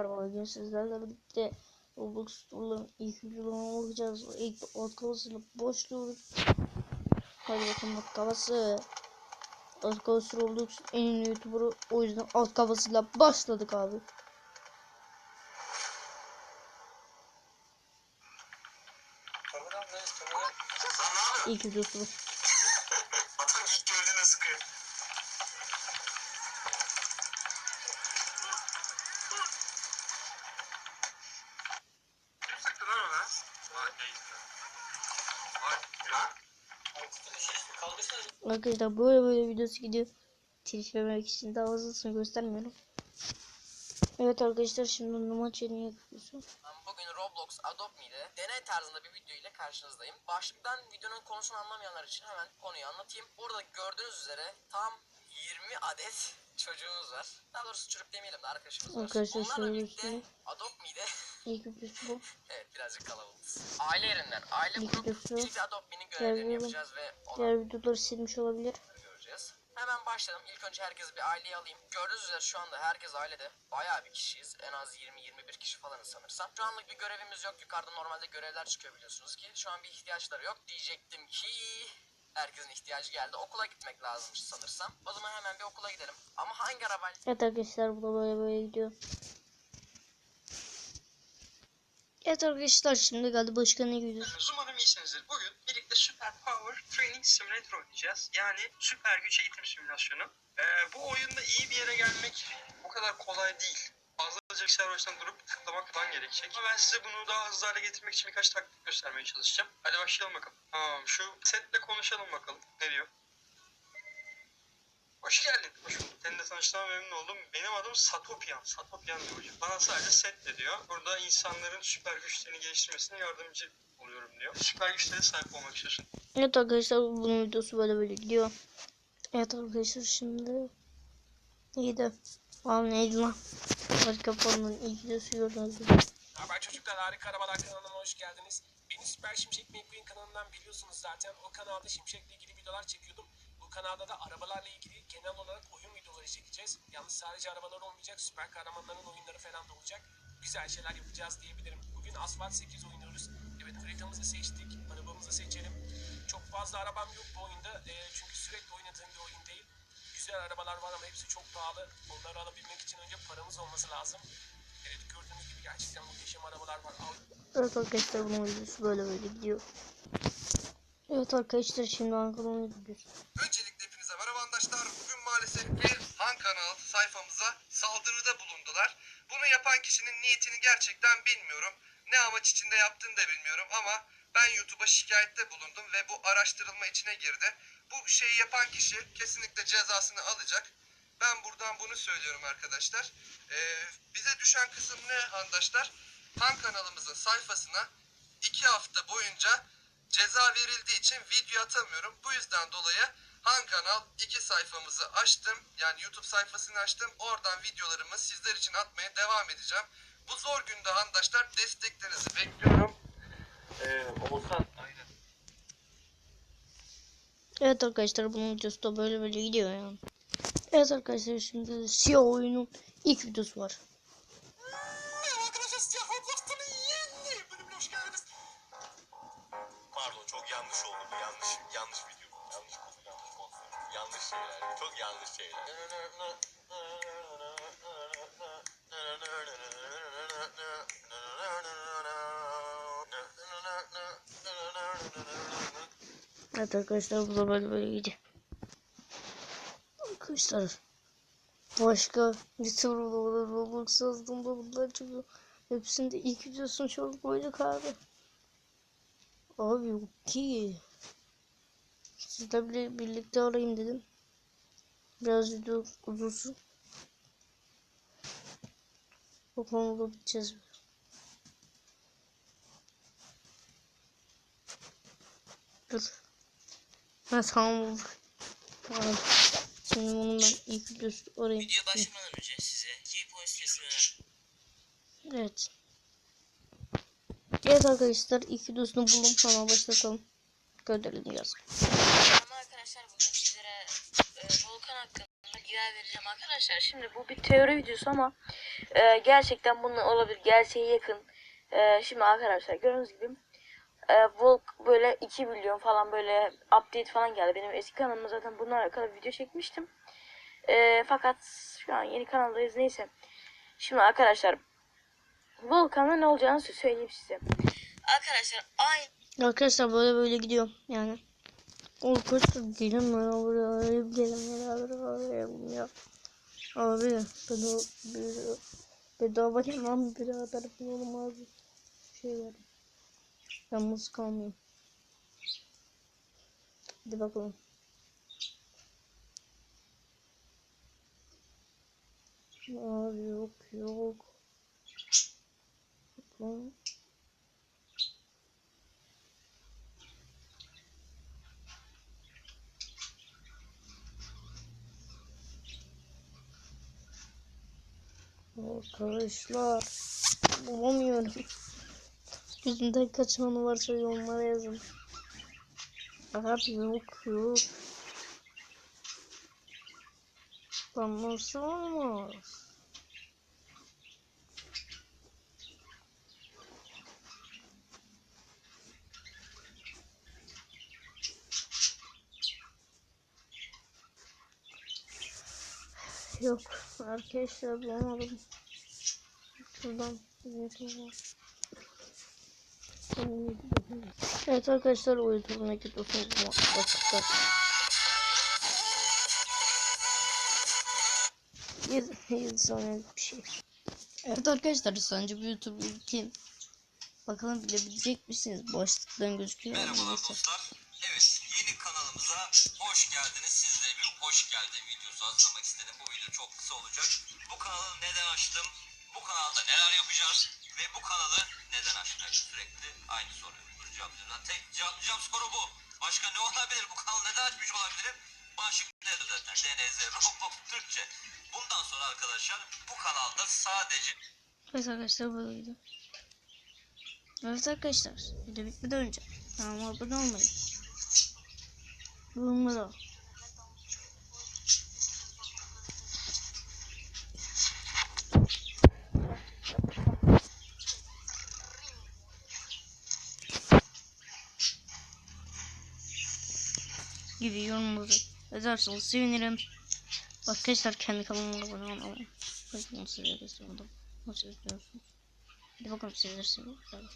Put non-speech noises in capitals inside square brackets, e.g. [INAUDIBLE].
arkadaşlar bugün sizlerle birlikte Roblox Store'ların ilk videolarına bakacağız. İlk alt kafasını boşluyoruz. Hadi bakalım alt kafası. Alt kafası Roblox en ünlü YouTuber'ı. O yüzden alt kafasıyla başladık abi. İlk videosu bu. Arkadaşlar böyle böyle videosu gidiyor. Telif vermek için daha fazlasını göstermiyorum. Evet arkadaşlar şimdi maç yerini yapıyorsun. Bugün Roblox Adopt Me'de deney tarzında bir video ile karşınızdayım. Başlıktan videonun konusunu anlamayanlar için hemen konuyu anlatayım. Burada gördüğünüz üzere tam 20 adet çocuğumuz var. Daha doğrusu çocuk demeyelim de arkadaşımız var. Arkadaşlar Onlarla birlikte göstereyim. Adopt Me'de İlk bu. [LAUGHS] evet birazcık kalabalığız. Aile yerinden aile İlk kurup videosu. birlikte Adopt Me'nin görevlerini Görüyorum. yapacağız ve Diğer videoları silmiş olabilir. göreceğiz. Hemen başlayalım. İlk önce herkesi bir aileye alayım. Gördüğünüz üzere şu anda herkes ailede. Bayağı bir kişiyiz. En az 20-21 kişi falanız sanırsam. Şu anlık bir görevimiz yok. Yukarıda normalde görevler çıkıyor biliyorsunuz ki. Şu an bir ihtiyaçları yok. Diyecektim ki herkesin ihtiyacı geldi. Okula gitmek lazımmış sanırsam. O zaman hemen bir okula gidelim. Ama hangi arabayla Evet arkadaşlar bu da böyle böyle gidiyor. Evet arkadaşlar şimdi geldi başka ne gidiyoruz? Umarım iyisinizdir. Bugün birlikte Super Power Training Simulator oynayacağız. Yani süper güç eğitim simülasyonu. Ee, bu oyunda iyi bir yere gelmek o kadar kolay değil. Bilgisayar başından durup tıklamak falan gerekecek. Ama ben size bunu daha hızlı hale getirmek için birkaç taktik göstermeye çalışacağım. Hadi başlayalım bakalım. Tamam şu setle konuşalım bakalım. Ne diyor? Hoş geldin. Hoş bulduk. Seninle tanıştığıma memnun oldum. Benim adım Satopyan. Satopyan diyor hocam. Bana sadece set de diyor. Burada insanların süper güçlerini geliştirmesine yardımcı oluyorum diyor. Süper güçlere sahip olmak istiyorsun. Evet arkadaşlar bunun videosu böyle böyle gidiyor. Evet arkadaşlar şimdi neydi? Aa neydi lan? Başka fonun ilk videosu gördünüz mü? Haber çocuklar harika arabalar kanalına hoş geldiniz. Beni Süper Şimşek McQueen kanalından biliyorsunuz zaten. O kanalda Şimşek'le ilgili videolar çekiyordum. Bu kanalda da arabalarla ilgili genel olarak oyun videoları çekeceğiz. Yalnız sadece arabalar olmayacak, süper kahramanların oyunları falan da olacak. Güzel şeyler yapacağız diyebilirim. Bugün Asphalt 8 oynuyoruz. Evet haritamızı seçtik, arabamızı seçelim. Çok fazla arabam yok bu oyunda Ee, çünkü sürekli oynadığım bir oyun değil. Güzel arabalar var ama hepsi çok pahalı. Onları alabilmek için önce paramız olması lazım. Evet gördüğünüz gibi gerçekten muhteşem arabalar var. Evet arkadaşlar bunun videosu böyle böyle gidiyor. Evet arkadaşlar şimdi Ankara'nın gidiyoruz. Öncelikle hepinize merhaba arkadaşlar. Bugün maalesef bir Han kanalı sayfamıza saldırıda bulundular. Bunu yapan kişinin niyetini gerçekten bilmiyorum. Ne amaç içinde yaptığını da bilmiyorum ama ben YouTube'a şikayette bulundum ve bu araştırılma içine girdi. Bu şeyi yapan kişi kesinlikle cezasını alacak. Ben buradan bunu söylüyorum arkadaşlar. Ee, bize düşen kısım ne arkadaşlar? Han kanalımızın sayfasına iki hafta boyunca ceza verildiği için video atamıyorum. Bu yüzden dolayı Han Kanal iki sayfamızı açtım. Yani YouTube sayfasını açtım. Oradan videolarımı sizler için atmaya devam edeceğim. Bu zor günde arkadaşlar desteklerinizi bekliyorum. Ee, Oğuzhan. Aynen. Evet arkadaşlar bunun videosu da böyle böyle gidiyor yani. Evet arkadaşlar şimdi de siyah oyunun ilk videosu var. Merhaba arkadaşlar Siyah Roblox'tan yeni bölümüne hoş geldiniz. Pardon çok yanlış oldu bu yanlış yanlış video bu. Yanlış konu yanlış konu. Yanlış şeyler çok yanlış şeyler. [LAUGHS] Evet arkadaşlar bu da böyle böyle gidiyor. Arkadaşlar başka bir soruları Roblox yazdığımda bunlar çıkıyor. Hepsinde ilk videosunu çok koyduk abi. Abi yok ki. Sizle bile birlikte arayayım dedim. Biraz video uzunsun. Bakalım bulabileceğiz mi? Dur. Ha tamam. Tamam. Şimdi bunun ben ilk videosu arayayım. Video başlamadan önce size key points kesimi Evet. Evet arkadaşlar ilk videosunu buldum tamam başlatalım. Gönderelim yaz. Merhaba arkadaşlar bugün sizlere e, volkan hakkında bilgiler vereceğim arkadaşlar. Şimdi bu bir teori videosu ama Ee, gerçekten bunun olabilir. Gerçeğe yakın. Ee, şimdi arkadaşlar gördüğünüz gibi e, Volk böyle 2 milyon falan böyle update falan geldi. Benim eski kanalıma zaten bununla alakalı video çekmiştim. Ee, fakat şu an yeni kanaldayız. Neyse. Şimdi arkadaşlar Volkan'da ne olacağını söyleyeyim size. Arkadaşlar aynı Arkadaşlar böyle böyle gidiyor yani. Arkadaşlar gelin beraber gelin beraber ya. Abi bedava bedava bedava lan bulalım abi. Şey var. Yalnız kalmayayım. Hadi bakalım. Abi yok yok. Lan. Arkadaşlar bulamıyorum. Yüzümden kaçanı varsa yorumlara yazın. Abi yok yok. Lan nasıl olmaz? Yok arkadaşlar bulamadım. Şuradan YouTube'a. Evet arkadaşlar dostum bakışlar. Yedi, yedi saniye bir şey. Evet arkadaşlar sence bu YouTube kim? Bakalım bilebilecek misiniz? Başlıktan gözüküyor. Merhabalar dostlar. Evet yeni kanalımıza hoş geldiniz. Sizlere bir hoş geldin videosu hazırlamak istedim. Bu video çok kısa olacak. Bu kanalı neden açtım? Bu kanalda neler yapacağız? Ve bu kanalı neden açtık? Sürekli aynı soruyu cevaplayacağım. Tek cevaplayacağım soru bu. Başka ne olabilir? Bu kanalı neden açmış olabilirim? Başlık nedir zaten? DNZ, Roblox, Türkçe. Bundan sonra arkadaşlar bu kanalda sadece Evet arkadaşlar böyleydi. Evet arkadaşlar video bitmeden önce kanalıma abone olmayı. Yorumlara. Gibi yorumları yazarsanız sevinirim. Arkadaşlar kendi kanalıma abone olmayı. Bakın size de sormadım. Nasıl yapıyorsunuz? Hadi bakalım sizler seviyorsunuz.